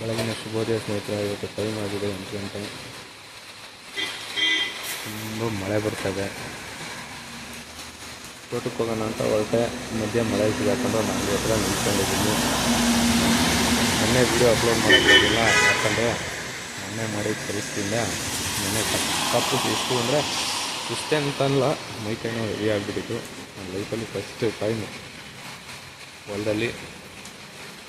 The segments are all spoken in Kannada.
ಬೆಳಗಿನ ಶುಭೋದಯ ಸ್ನೇಹಿತರೆ, ಇವತ್ತು ಟೈಮ್ ಆಗಿದೆ ಎಂಟು ಗಂಟೆ. ತುಂಬ ಮಳೆ ಬರ್ತದೆ ತೋಟಕ್ಕೆ ಹೋಗೋಣ ಅಂತ ಹೊರಟೆ. ಮಧ್ಯೆ ಮಳೆ ಸಿಗಾಕೊಂಡು ನಾನು ಹತ್ರ ನಿಂತ್ಕೊಂಡಿದ್ದೀನಿ. ಮೊನ್ನೆ ವೀಡಿಯೋ ಅಪ್ಲೋಡ್ ಮಾಡೋಕ್ಕಾಗಿಲ್ಲ ಯಾಕಂದರೆ ಮೊನ್ನೆ ಮಾಡಿದ ತರಿಸ್ತೀನಿ ಮೊನ್ನೆ ಕಪ್ಪು ಇಷ್ಟು ಅಂದರೆ ಇಷ್ಟೇ ಅಂತಲ್ಲ, ಮೈ ಕೈನೋ ಹೆವಿ ಆಗಿಬಿಟ್ಟಿತ್ತು. ನನ್ನ ಲೈಫಲ್ಲಿ ಫಸ್ಟ್ ಟೈಮ್ ಹೊಲದಲ್ಲಿ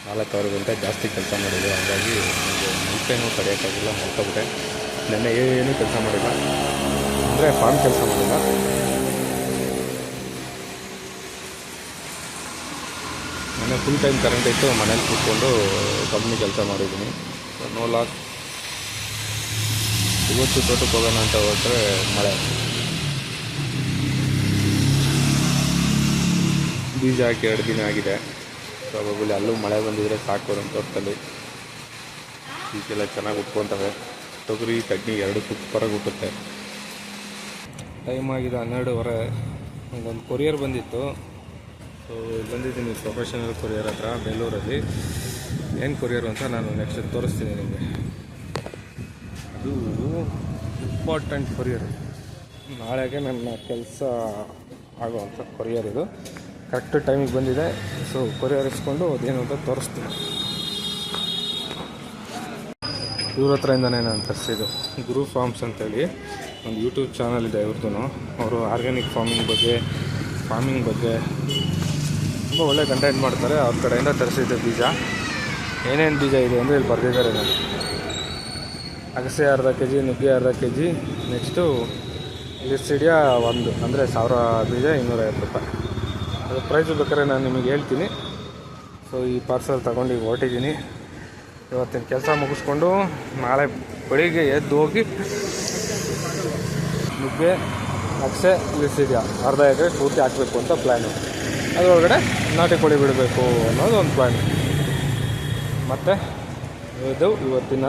ನಾಲ್ಕಾರು ಗಂಟೆ ಜಾಸ್ತಿ ಕೆಲಸ ಮಾಡಿದೆ ಹಾಗಾಗಿ ನನಗೆ ಮೈ ಕೈನೂ ತಡೆಯೋಕ್ಕಾಗಿಲ್ಲ, ಮಲ್ಕೊಬಿಟ್ಟೆ. ನೆನ್ನೆ ಏನೂ ಕೆಲಸ ಮಾಡಿಲ್ಲ. ಅಂದರೆ ಫಾರ್ಮ್ ಕೆಲಸ ಮಾಡಿಲ್ಲ. ನೆನ್ನೆ ಫುಲ್ ಟೈಮ್ ಕರೆಂಟ್ ಇತ್ತು, ಮನೇಲಿ ಕೂತ್ಕೊಂಡು ಕಂಪ್ನಿ ಕೆಲಸ ಮಾಡಿದ್ದೀನಿ. ನೋ ಲಾಕ್ ಇವತ್ತು ತೋಟಕ್ಕೆ ಹೋಗೋಣ ಅಂತ ಹೋದರೆ ಮಳೆ. ಬೀಜ ಹಾಕಿ ಎರಡು ದಿನ ಆಗಿದೆ. ಪ್ರಾಬಬಲಿ ಅಲ್ಲೂ ಮಳೆ ಬಂದಿದ್ರೆ ಸಾಕು ನಮ್ಮ ತೋಟದಲ್ಲಿ. ಈಗೆಲ್ಲ ಚೆನ್ನಾಗಿ ಉಟ್ಕೊತವೆ ತೊಗರಿ ಕಡ್ಡಿ ಎರಡು ಸೂಪರಾಗಿ ಉಟ್ಟುತ್ತೆ ಟೈಮ್ ಆಗಿದೆ ಹನ್ನೆರಡುವರೆ. ಒಂದು ಕೊರಿಯರ್ ಬಂದಿತ್ತು. ಸೊ ಬಂದಿದ್ದೀನಿ ಪ್ರೊಫೆಷನಲ್ ಕೊರಿಯರ್ ಹತ್ರ, ಬೆಂಗಳೂರಲ್ಲಿ. ಏನು ಕೊರಿಯರ್ ಅಂತ ನಾನು ನೆಕ್ಸ್ಟ್ ತೋರಿಸ್ತೀನಿ ನಿಮಗೆ. ಅದು ಇಂಪಾರ್ಟೆಂಟ್ ಕೊರಿಯರ್ ನಾಳೆಗೆ ನನ್ನ ಕೆಲಸ ಆಗುವಂಥ ಕೊರಿಯರ್ ಇದು. ಕರೆಕ್ಟ್ ಟೈಮಿಗೆ ಬಂದಿದೆ. ಸೊ ಕೊರಿಯರ್ ಇಸ್ಕೊಂಡು ಅದೇನು ಅಂತ ತೋರಿಸ್ತೀನಿ. ಇವ್ರ ಹತ್ರದಿಂದನೇ ನಾನು ತರಿಸಿದ್ದು. ಗುರು ಫಾರ್ಮ್ಸ್ ಅಂತೇಳಿ ಒಂದು ಯೂಟ್ಯೂಬ್ ಚಾನಲ್ ಇದೆ ಇವ್ರದ್ದು ಅವರು ಆರ್ಗ್ಯಾನಿಕ್ ಫಾರ್ಮಿಂಗ್ ಬಗ್ಗೆ ಫಾರ್ಮಿಂಗ್ ಬಗ್ಗೆ ತುಂಬ ಒಳ್ಳೆ ಕಂಟೆಂಟ್ ಮಾಡ್ತಾರೆ. ಅವ್ರ ಕಡೆಯಿಂದ ತರಿಸಿದ್ದೆ ಬೀಜ. ಏನೇನು ಬೀಜ ಇದೆ ಅಂದರೆ ಇಲ್ಲಿ ಬರೆದಿದ್ದಾರೆ ನಾನು ಅಗಸೆ ಅರ್ಧ ಕೆ ಜಿ ನುಗ್ಗೆ ಅರ್ಧ ಕೆ ಜಿ ನೆಕ್ಸ್ಟು ಲಿಸಿಡಿಯಾ ಒಂದು. ಅಂದರೆ ಸಾವಿರ ಬೀಜ ಇನ್ನೂರೈವತ್ತು ರೂಪಾಯಿ. ಅದು ಪ್ರೈಸು ಬೇಕಾದ್ರೆ ನಾನು ನಿಮಗೆ ಹೇಳ್ತೀನಿ. ಸೊ ಈ ಪಾರ್ಸಲ್ ತಗೊಂಡು ಈಗ ಹೊರಟಿದ್ದೀನಿ. ಇವತ್ತಿನ ಕೆಲಸ ಮುಗಿಸ್ಕೊಂಡು ನಾಳೆ ಬೆಳಿಗ್ಗೆ ಎದ್ದು ಹೋಗಿ ನುಗ್ಗೆ, ಅಗಸೆ ಇಳಿಸಿದ್ಯಾ? ಅರ್ಧ ಎಕರೆ ಪೂರ್ತಿ ಹಾಕಬೇಕು ಅಂತ ಪ್ಲ್ಯಾನು ಅದರೊಳಗಡೆ ನಾಟಿ ಕೋಳಿ ಬಿಡಬೇಕು ಅನ್ನೋದು ಒಂದು ಪ್ಲ್ಯಾನ್ ಮತ್ತು ಇದು ಇವತ್ತಿನ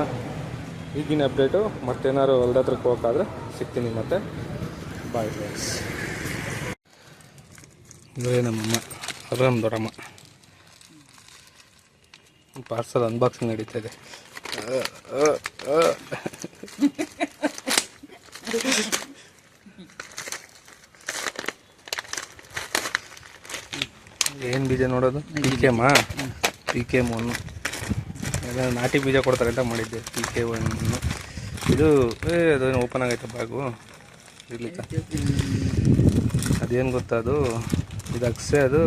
ಈಗಿನ ಅಪ್ಡೇಟು ಮತ್ತೇನಾದ್ರು ಹೊಲ್ದ ಹತ್ರಕ್ಕೆ ಹೋಗೋಕ್ಕಾದ್ರೆ ಸಿಗ್ತೀನಿ ಮತ್ತೆ. ಬಾಯ್ ಫ್ರೆಂಡ್ಸ್ ಇವರೇ ನಮ್ಮಮ್ಮ. ಅರಾಮ್ ದೊಡ್ಡಮ್ಮ. ಪಾರ್ಸಲ್ ಅನ್ಬಾಕ್ಸಿಂಗ್ ನಡೀತಾ ಇದೆ. ಏನು ಬೀಜ ನೋಡೋದು? ಪಿ ಕೆ ಮಾ? ಪಿ ಕೆ ಒನ್ನು ಎಲ್ಲ ನಾಟಿ ಬೀಜ ಕೊಡ್ತಾರೆ ಅಂತ ಮಾಡಿದ್ದೆ. ಪಿ ಕೆ ಒನ್ನು ಇದು, ಏ, ಅದೇನು ಓಪನ್ ಆಗೈತೆ ಬಾಗು ಇರ್ಲಿಕ್ಕ? ಅದೇನು ಗೊತ್ತಾ ಅದು? ಇದು ಅಗಸೆ ಅದು.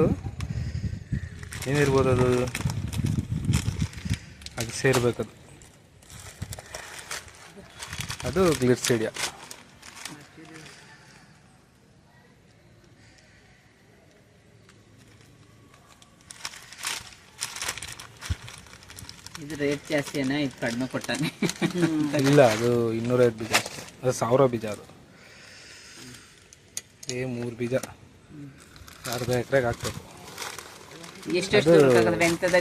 ಏನಿರ್ಬೋದು ಅದು? ಅಗಸೆ ಇರಬೇಕದು. ಅದು ಗ್ಲಿರ್ಸಿಡಿಯಾ ಇದು ರೇಟ್ ಜಾಸ್ತಿ ಏನೋ ಇದು ಕಡಿಮೆ ಕೊಟ್ಟಾನೆ. ಇಲ್ಲ ಅದು ಇನ್ನೂರೈದು ಬೀಜ ಅಷ್ಟೇ. ಅದು ಸಾವಿರ ಬೀಜ ಅದು. ಏ ಮೂರು ಬೀಜ. ಅರ್ಧ ಎಕರೆಗೆ ಹಾಕ್ಬೇಕು. ಎಷ್ಟೆಷ್ಟು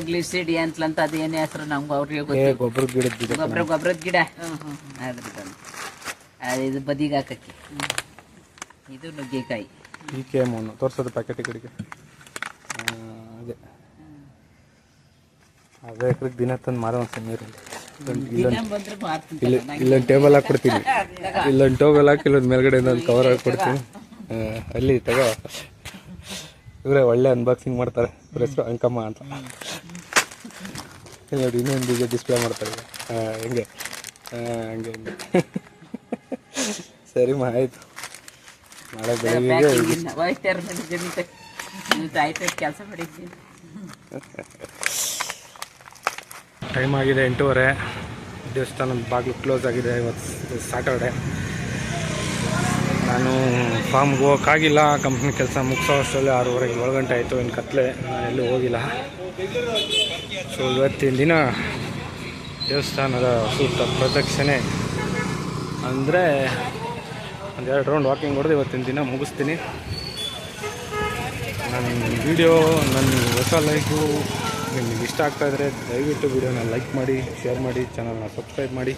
ಗ್ಲಿಸಿಡಿ ಅಂತಲಂತ ಅದೇನೇ ಹೆಸರು ನಮ್ಗೆ ಅವ್ರಿಗೆ ಗೊಬ್ಬರ ಗಿಡದ ಬೀಜ ಗೊಬ್ಬರ ಗೊಬ್ಬರದ ಗಿಡ. ಅದ್ರದ್ದು ಅದು ಇದು ಬದಿಗೆ ಹಾಕಕ್ಕೆ. ಇದು ನುಗ್ಗೆಕಾಯಿ. ಪಿ ಕೆ ಎಂ ತೋರಿಸೋದು ಪ್ಯಾಕೆಟ್ ಕಡೆಗೆ. ಅದೇ. ಅರ್ಧ ಎಕರೆಗೆ ದಿನ ತಂದು ಮಾರೋ ಒಂದು ಇಲ್ಲೊಂದು ಟೇಬಲ್ ಹಾಕ್ಕೊಡ್ತೀನಿ ಇಲ್ಲೊಂದು ಟೇಬಲ್ ಹಾಕಿ ಇಲ್ಲೊಂದು ಒಂದು ಕವರ್ ಹಾಕಿ ಕೊಡ್ತೀನಿ. ಅಲ್ಲಿ ತಗೋ. ಇವರೇ ಒಳ್ಳೆ ಅನ್ಬಾಕ್ಸಿಂಗ್ ಮಾಡ್ತಾರೆ. ಇವ್ರ ಹೆಸರು ಅಂಕಮ್ಮ ಅಂತ. ನೋಡಿ ಇನ್ನೊಂದು ಬೀಜ ಡಿಸ್ಪ್ಲೇ ಮಾಡ್ತಾರೆ ಹೆಂಗೆ? ಹಂಗೆ ಹಂಗೆ. ಸರಿ ಮಾ ಆಯಿತು. ನಾಳೆ ಬೆಳಿಗ್ಗೆ ಕೆಲಸ ಮಾಡಿದ್ದೀನಿ ಟೈಮ್ ಆಗಿದೆ ಎಂಟೂವರೆ. ದೇವಸ್ಥಾನದ ಬಾಗಿಲು ಕ್ಲೋಸ್ ಆಗಿದೆ ಇವತ್ತು ಸ್ಯಾಟರ್ಡೆ ನಾನು ಫಾರ್ಮ್ಗೆ ಹೋಗೋಕ್ಕಾಗಿಲ್ಲ ಕಂಪ್ನಿ ಕೆಲಸ ಮುಗಿಸೋ ಅಷ್ಟರಲ್ಲಿ ಆರೂವರೆಗೆ ಏಳು ಗಂಟೆ ಆಯಿತು ಇನ್ನು ಕತ್ಲೆ ನಾನು ಎಲ್ಲೂ ಹೋಗಿಲ್ಲ. ಸೊ ಇವತ್ತಿನ ದಿನ ದೇವಸ್ಥಾನದ ಸುತ್ತ ಪ್ರದಕ್ಷಿಣೆ. ಅಂದರೆ ಒಂದೆರಡು ರೌಂಡ್ ವಾಕಿಂಗ್ ಹೊಡೆದು ಇವತ್ತಿನ ದಿನ ಮುಗಿಸ್ತೀನಿ. ನನ್ನ ವಿಡಿಯೋ ನನ್ನ ಹೊಸ ಲೈಫು ನಿಮಗೆ ಇಷ್ಟ ಆಗ್ತಾಯಿದ್ರೆ ದಯವಿಟ್ಟು ವಿಡಿಯೋನ ಲೈಕ್ ಮಾಡಿ ಶೇರ್ ಮಾಡಿ ಚಾನಲ್ನ ಸಬ್ಸ್ಕ್ರೈಬ್ ಮಾಡಿ.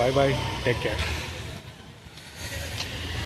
ಬಾಯ್ ಬಾಯ್ ಟೇಕ್ ಕೇರ್